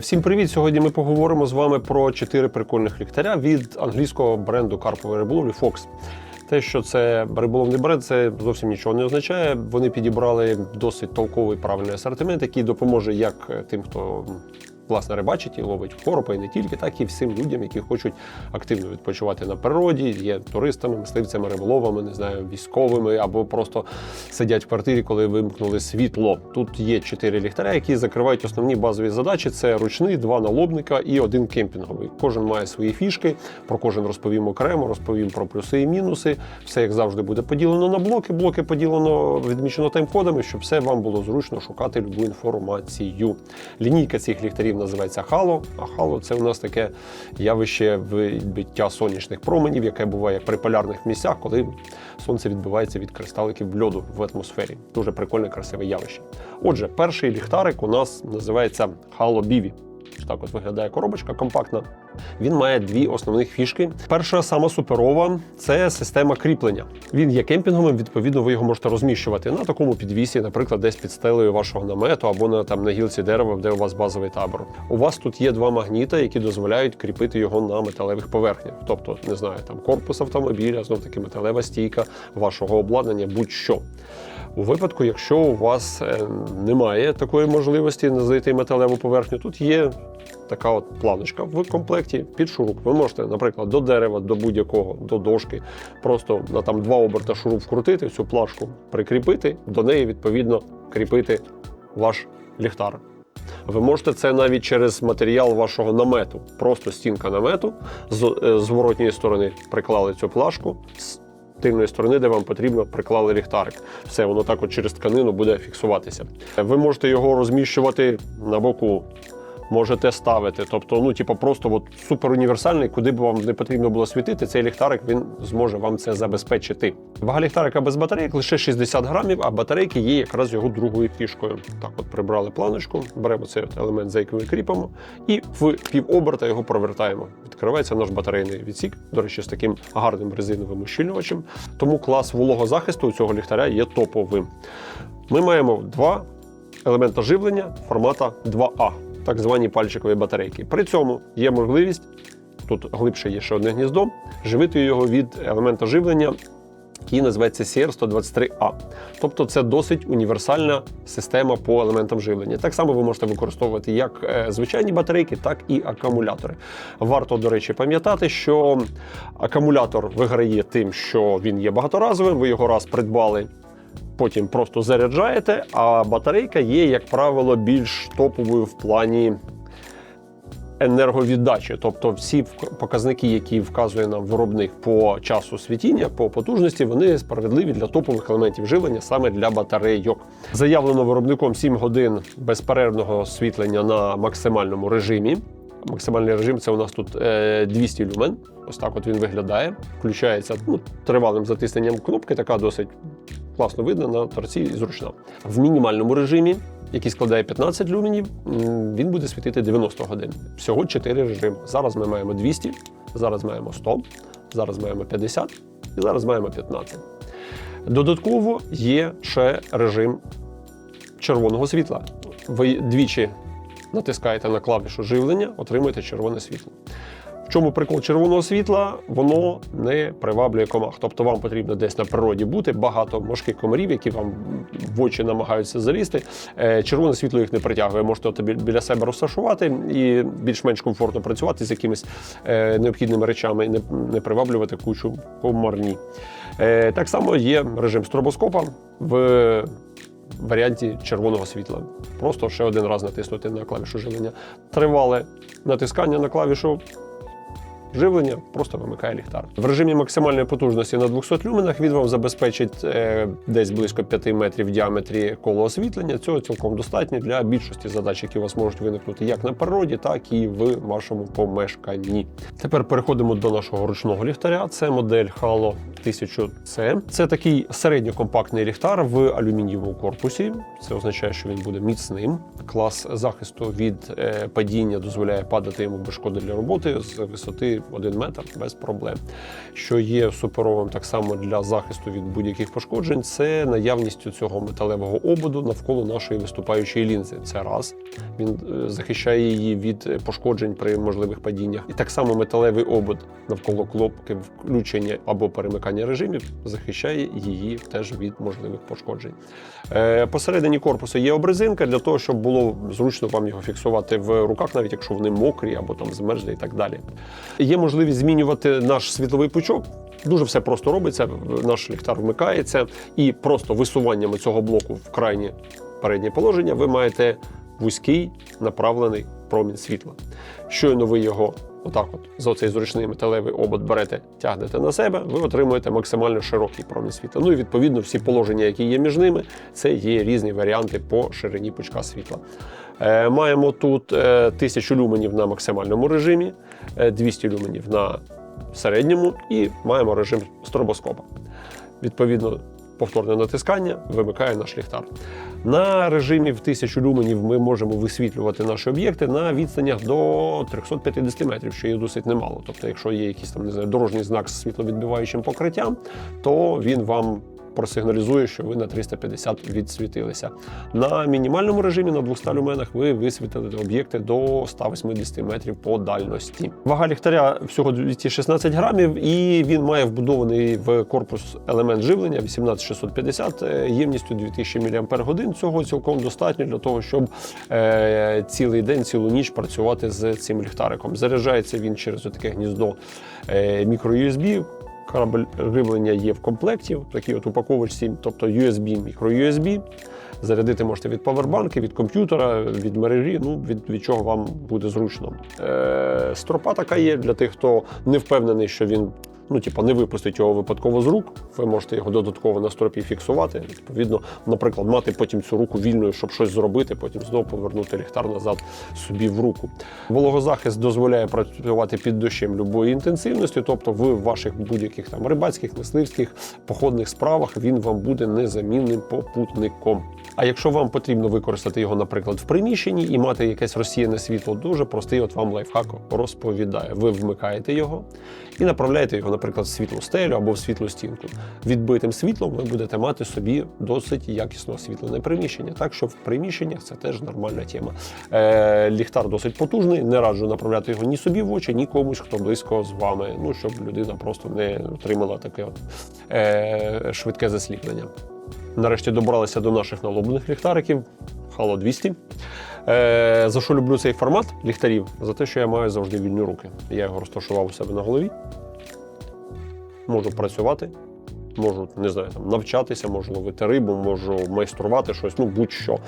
Всім привіт! Сьогодні ми поговоримо з вами про чотири прикольних ліхтаря від англійського бренду карпової риболовлі Fox. Те, що це риболовний бренд, це зовсім нічого не означає. Вони підібрали досить толковий правильний асортимент, який допоможе як тим, хто власне рибачить і ловить коропа, і не тільки, так і всім людям, які хочуть активно відпочивати на природі, є туристами, мисливцями, риболовами, не знаю, військовими або просто сидять в квартирі, коли вимкнули світло. Тут є чотири ліхтаря, які закривають основні базові задачі: це ручний, два налобника і один кемпінговий. Кожен має свої фішки. Про кожен розповім окремо, розповім про плюси і мінуси. Все як завжди буде поділено на блоки. Блоки поділено відмічено тайм-кодами, щоб все вам було зручно шукати любу інформацію. Лінійка цих ліхтарів називається хало. а хало – це у нас таке явище відбиття сонячних променів, яке буває при полярних місцях, коли сонце відбивається від кристаликів льоду в атмосфері. Дуже прикольне, красиве явище. Отже, перший ліхтарик у нас називається Хало Біві. Так от виглядає коробочка компактна. Він має дві основних фішки. Перша сама суперова це система кріплення. Він є кемпінговим, відповідно, ви його можете розміщувати на такому підвісі, наприклад, десь під стелею вашого намету або на там на гілці дерева, де у вас базовий табор. У вас тут є два магніта, які дозволяють кріпити його на металевих поверхнях. Тобто, не знаю, там корпус автомобіля, знов таки металева стійка вашого обладнання, будь-що. У випадку, якщо у вас е, немає такої можливості знайти металеву поверхню, тут є така от планочка в комплекті під шуруп. Ви можете, наприклад, до дерева, до будь-якого, до дошки, просто на там два оберта шуруп вкрутити, цю плашку прикріпити, до неї відповідно кріпити ваш ліхтар. Ви можете це навіть через матеріал вашого намету. Просто стінка намету з е, зворотньої сторони приклали цю плашку. з Тильної сторони, де вам потрібно, приклали ліхтарик. Все, воно так от через тканину буде фіксуватися. Ви можете його розміщувати на боку, можете ставити. Тобто, ну, типу, просто от супер універсальний, куди б вам не потрібно було світити, цей ліхтарик він зможе вам це забезпечити. Вага ліхтарика без батарейок лише 60 грамів, а батарейки є якраз його другою фішкою. Так, от прибрали планочку, беремо цей елемент, за яким ми кріпимо, і в півоберта його провертаємо. Відкривається наш батарейний відсік, до речі, з таким гарним резиновим ущільнювачем. Тому клас вологозахисту у цього ліхтаря є топовим. Ми маємо два елемента живлення формата 2А так звані пальчикові батарейки. При цьому є можливість, тут глибше є ще одне гніздо, живити його від елемента живлення, який називається CR123A. Тобто це досить універсальна система по елементам живлення. Так само ви можете використовувати як е, звичайні батарейки, так і акумулятори. Варто, до речі, пам'ятати, що акумулятор виграє тим, що він є багаторазовим, ви його раз придбали потім просто заряджаєте, а батарейка є, як правило, більш топовою в плані енерговіддачі. Тобто всі показники, які вказує нам виробник по часу світіння, по потужності, вони справедливі для топових елементів живлення саме для батарейок. Заявлено виробником 7 годин безперервного освітлення на максимальному режимі. Максимальний режим це у нас тут е, 200 люмен. Ось так от він виглядає. Включається ну, тривалим затисненням кнопки, така досить класно видно на торці і зручна. В мінімальному режимі, який складає 15 люменів, він буде світити 90 годин. Всього 4 режими. Зараз ми маємо 200, зараз маємо 100, зараз маємо 50 і зараз маємо 15. Додатково є ще режим червоного світла. Ви двічі натискаєте на клавішу живлення, отримуєте червоне світло. В чому прикол червоного світла? Воно не приваблює комах. Тобто вам потрібно десь на природі бути, багато мошких комарів, які вам в очі намагаються залізти. Е, Червоне світло їх не притягує. Можете біля себе розташувати і більш-менш комфортно працювати з якимись е, необхідними речами не, приваблювати кучу комарні. Е, Так само є режим стробоскопа в варіанті червоного світла. Просто ще один раз натиснути на клавішу живлення. Тривале натискання на клавішу живлення просто вимикає ліхтар. В режимі максимальної потужності на 200 люменах він вам забезпечить е, десь близько 5 метрів в діаметрі коло освітлення. Цього цілком достатньо для більшості задач, які у вас можуть виникнути як на природі, так і в вашому помешканні. Тепер переходимо до нашого ручного ліхтаря. Це модель Halo 1000C. Це такий середньокомпактний ліхтар в алюмінієвому корпусі. Це означає, що він буде міцним. Клас захисту від е, падіння дозволяє падати йому без шкоди для роботи з висоти 1 метр без проблем. Що є суперовим так само для захисту від будь-яких пошкоджень, це наявністю цього металевого ободу навколо нашої виступаючої лінзи. Це раз він е, захищає її від пошкоджень при можливих падіннях. І так само металевий обод навколо кнопки включення або перемикання режимів захищає її теж від можливих пошкоджень. Е, Посередині корпусу є обрезинка для того, щоб було зручно вам його фіксувати в руках, навіть якщо вони мокрі або там змерзлі і так далі. Є можливість змінювати наш світловий пучок. Дуже все просто робиться. Наш ліхтар вмикається, і просто висуваннями цього блоку в крайнє переднє положення ви маєте вузький направлений промінь світла. Щойно ви його отак, от за цей зручний металевий обод берете, тягнете на себе, ви отримуєте максимально широкий промінь світла. Ну і відповідно всі положення, які є між ними, це є різні варіанти по ширині пучка світла. Е, маємо тут е, 1000 люменів на максимальному режимі, е, 200 люменів на середньому і маємо режим стробоскопа. Відповідно, повторне натискання вимикає наш ліхтар. На режимі в 1000 люменів ми можемо висвітлювати наші об'єкти на відстанях до 350 метрів, що є досить немало. Тобто, якщо є якийсь там не знаю, дорожній знак з світловідбиваючим покриттям, то він вам просигналізує, що ви на 350 відсвітилися. На мінімальному режимі на 200 люменах ви висвітлите об'єкти до 180 метрів по дальності. Вага ліхтаря всього 216 грамів, і він має вбудований в корпус елемент живлення 18650 е, ємністю 2000 мАч. Цього цілком достатньо для того, щоб е, цілий день, цілу ніч працювати з цим ліхтариком. Заряджається він через таке гніздо е, мікро-USB. Кабель живлення є в комплекті, в такій от упаковочці, тобто USB, мікро-USB. Зарядити можете від павербанки, від комп'ютера, від мережі, ну від, від чого вам буде зручно. Е, стропа така є для тих, хто не впевнений, що він ну, типу, не випустить його випадково з рук. Ви можете його додатково на стропі фіксувати. Відповідно, наприклад, мати потім цю руку вільною, щоб щось зробити, потім знову повернути ліхтар назад собі в руку. Вологозахист дозволяє працювати під дощем любої інтенсивності, тобто в ваших будь-яких там рибацьких, мисливських, походних справах він вам буде незамінним попутником. А якщо вам потрібно використати його, наприклад, в приміщенні і мати якесь розсіяне світло, дуже простий от вам лайфхак розповідає. Ви вмикаєте його і направляєте його, наприклад, в світлу стелю або в світлу стінку. Відбитим світлом ви будете мати собі досить якісно освітлене приміщення. Так що в приміщеннях це теж нормальна тема. Е, ліхтар досить потужний, не раджу направляти його ні собі в очі, ні комусь, хто близько з вами. Ну щоб людина просто не отримала таке от, е, швидке засліплення. Нарешті добралися до наших налоблених ліхтариків Halo 200. Е, за що люблю цей формат ліхтарів? За те, що я маю завжди вільні руки. Я його розташував у себе на голові. Можу працювати, можу не знаю, там, навчатися, можу ловити рибу, можу майструвати щось, ну будь-що.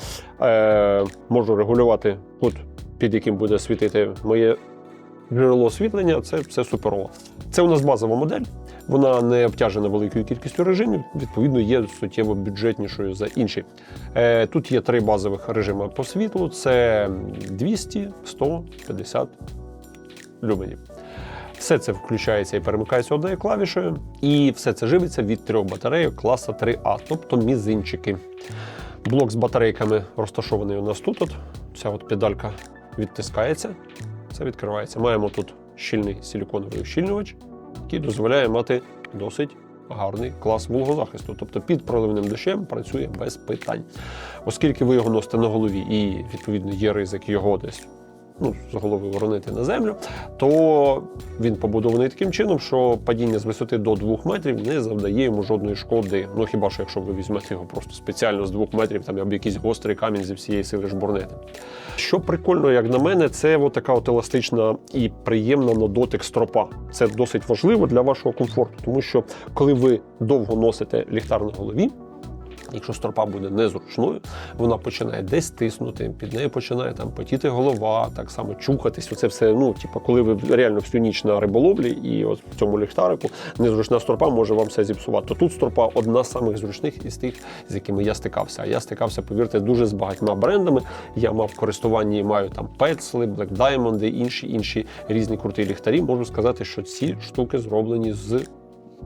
Е, можу регулювати кут, під яким буде світити моє джерело освітлення. Це все суперово. Це у нас базова модель. Вона не обтяжена великою кількістю режимів, відповідно, є суттєво бюджетнішою за інші. Е, тут є три базових режими по світлу: це 200, 100, 50 люменів. Все це включається і перемикається однією клавішею, і все це живиться від трьох батарейок класа 3А, тобто мізинчики. Блок з батарейками розташований у нас тут. От. Ця от педалька відтискається, це відкривається. Маємо тут щільний силіконовий ущільнювач, який дозволяє мати досить гарний клас вологозахисту. Тобто під проливним дощем працює без питань. Оскільки ви його носите на голові і, відповідно, є ризик його десь ну, з голови воронити на землю, то він побудований таким чином, що падіння з висоти до 2 метрів не завдає йому жодної шкоди. Ну хіба що якщо ви візьмете його просто спеціально з 2 метрів, там об якийсь гострий камінь зі всієї сили жбурнете. Що прикольно, як на мене, це от така от еластична і приємна на дотик стропа. Це досить важливо для вашого комфорту, тому що коли ви довго носите ліхтар на голові. Якщо стропа буде незручною, вона починає десь тиснути, під нею починає там потіти голова, так само чухатись. Оце все, ну, типу, коли ви реально всю ніч на риболовлі, і от в цьому ліхтарику незручна стропа може вам все зіпсувати. То тут стропа одна з самих зручних із тих, з якими я стикався. А я стикався, повірте, дуже з багатьма брендами. Я мав користуванні, маю там Петсли, Black Diamond, інші інші різні круті ліхтарі. Можу сказати, що ці штуки зроблені з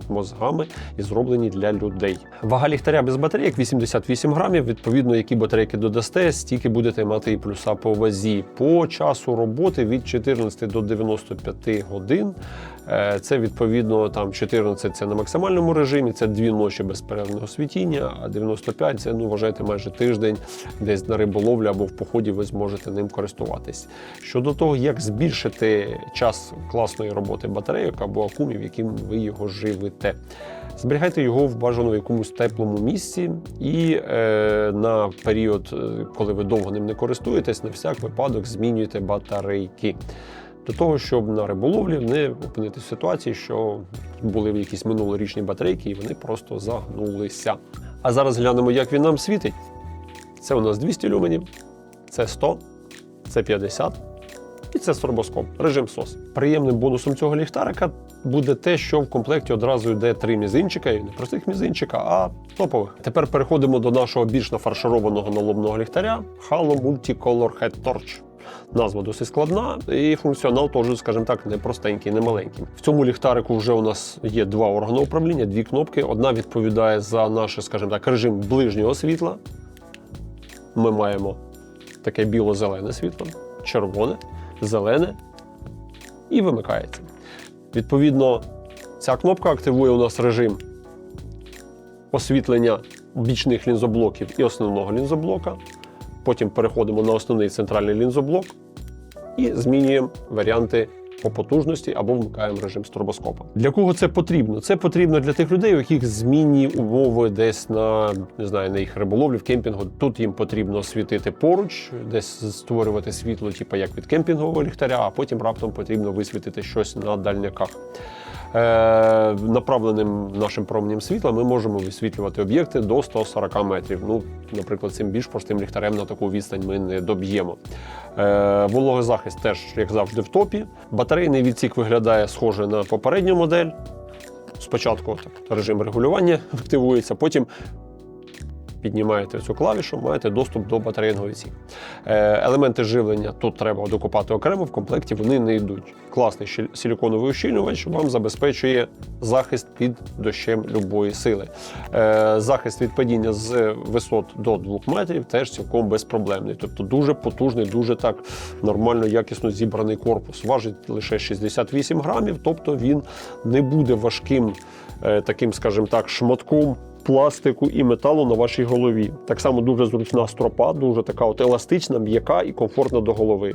мозгами і зроблені для людей. Вага ліхтаря без батарейок 88 грамів. Відповідно, які батарейки додасте, стільки будете мати і плюса по вазі. По часу роботи від 14 до 95 годин. Е, Це відповідно там 14 це на максимальному режимі, це дві ночі безперервного світіння, а 95 це ну вважайте майже тиждень десь на риболовлі або в поході ви зможете ним користуватись. Щодо того, як збільшити час класної роботи батарейок або акумів, яким ви його живите. Зберігайте його в бажано якомусь теплому місці і е, на період, е, коли ви довго ним не користуєтесь, на всяк випадок змінюйте батарейки. До того, щоб на риболовлі не опинитися в ситуації, що були якісь минулорічні батарейки, і вони просто загнулися. А зараз глянемо, як він нам світить. Це у нас 200 люменів, це 100, це 50 і це стробоскоп, режим SOS. Приємним бонусом цього ліхтарика буде те, що в комплекті одразу йде три мізинчика, і не простих мізинчика, а топових. Тепер переходимо до нашого більш нафаршированого налобного ліхтаря Halo Multicolor Head Torch. Назва досить складна, і функціонал теж, скажімо так, не простенький, не маленький. В цьому ліхтарику вже у нас є два органи управління, дві кнопки. Одна відповідає за наш, скажімо так, режим ближнього світла. Ми маємо таке біло-зелене світло, червоне, зелене і вимикається. Відповідно, ця кнопка активує у нас режим освітлення бічних лінзоблоків і основного лінзоблока. Потім переходимо на основний центральний лінзоблок і змінюємо варіанти по потужності або вмикаємо режим стробоскопа. Для кого це потрібно? Це потрібно для тих людей, у яких змінні умови десь на не знаю, на їх риболовлі в кемпінгу. Тут їм потрібно світити поруч, десь створювати світло, типу як від кемпінгового ліхтаря, а потім раптом потрібно висвітити щось на дальняках. Е, направленим нашим променем світла ми можемо висвітлювати об'єкти до 140 метрів. Ну, наприклад, цим більш простим ліхтарем на таку відстань ми не доб'ємо. Е, вологозахист теж, як завжди, в топі. Батарейний відсік виглядає схоже на попередню модель. Спочатку так, режим регулювання активується, потім піднімаєте цю клавішу, маєте доступ до батарейного відсіку. Е, елементи живлення тут треба докупати окремо, в комплекті вони не йдуть. Класний силіконовий ущільнювач вам забезпечує захист під дощем любої сили. Е, захист від падіння з висот до 2 метрів теж цілком безпроблемний. Тобто дуже потужний, дуже так нормально, якісно зібраний корпус. Важить лише 68 грамів, тобто він не буде важким е, таким, скажімо так, шматком пластику і металу на вашій голові. Так само дуже зручна стропа, дуже така от еластична, м'яка і комфортна до голови.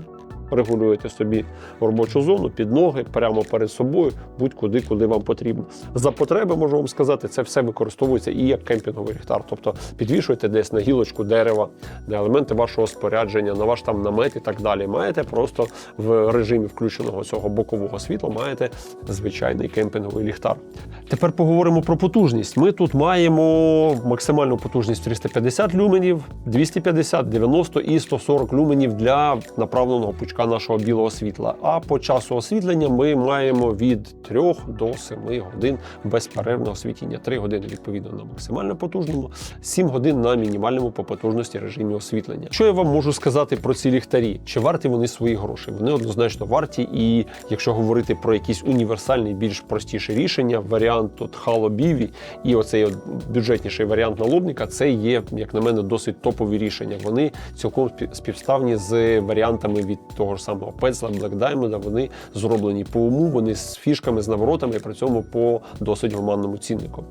Регулюєте собі робочу зону під ноги, прямо перед собою, будь-куди, куди вам потрібно. За потреби можу вам сказати, це все використовується і як кемпінговий ліхтар. Тобто підвішуєте десь на гілочку дерева, на елементи вашого спорядження, на ваш там намет і так далі. Маєте просто в режимі включеного цього бокового світла, маєте звичайний кемпінговий ліхтар. Тепер поговоримо про потужність. Ми тут маємо максимальну потужність 350 люменів, 250, 90 і 140 люменів для направленого пучка нашого білого світла. А по часу освітлення ми маємо від 3 до 7 годин безперервного світіння. 3 години відповідно на максимально потужному, 7 годин на мінімальному по потужності режимі освітлення. Що я вам можу сказати про ці ліхтарі? Чи варті вони свої гроші? Вони однозначно варті, і якщо говорити про якісь універсальні, більш простіші рішення, варіант тут Halo Bivy і оцей от бюджетніший варіант налобника, це є, як на мене, досить топові рішення. Вони цілком співставні з варіантами від того ж самого Пецла, Black Diamond. Вони зроблені по уму, вони з фішками, з наворотами, і при цьому по досить гуманному ціннику.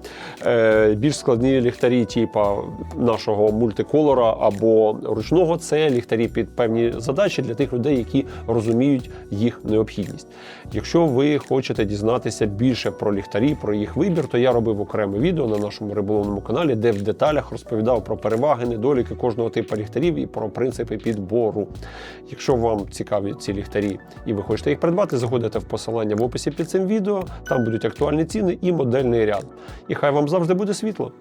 Е, більш складні ліхтарі, типа нашого мультиколора або ручного, це ліхтарі під певні задачі для тих людей, які розуміють їх необхідність. Якщо ви хочете дізнатися більше про ліхтарі, про їх вибір, то я робив окреме відео на нашому риболовному каналі, де в деталях розповідав про переваги, недоліки кожного типу ліхтарів і про принципи підбору. Якщо вам цікаві ці ліхтарі і ви хочете їх придбати, заходите в посилання в описі під цим відео. Там будуть актуальні ціни і модельний ряд. І хай вам завжди буде світло.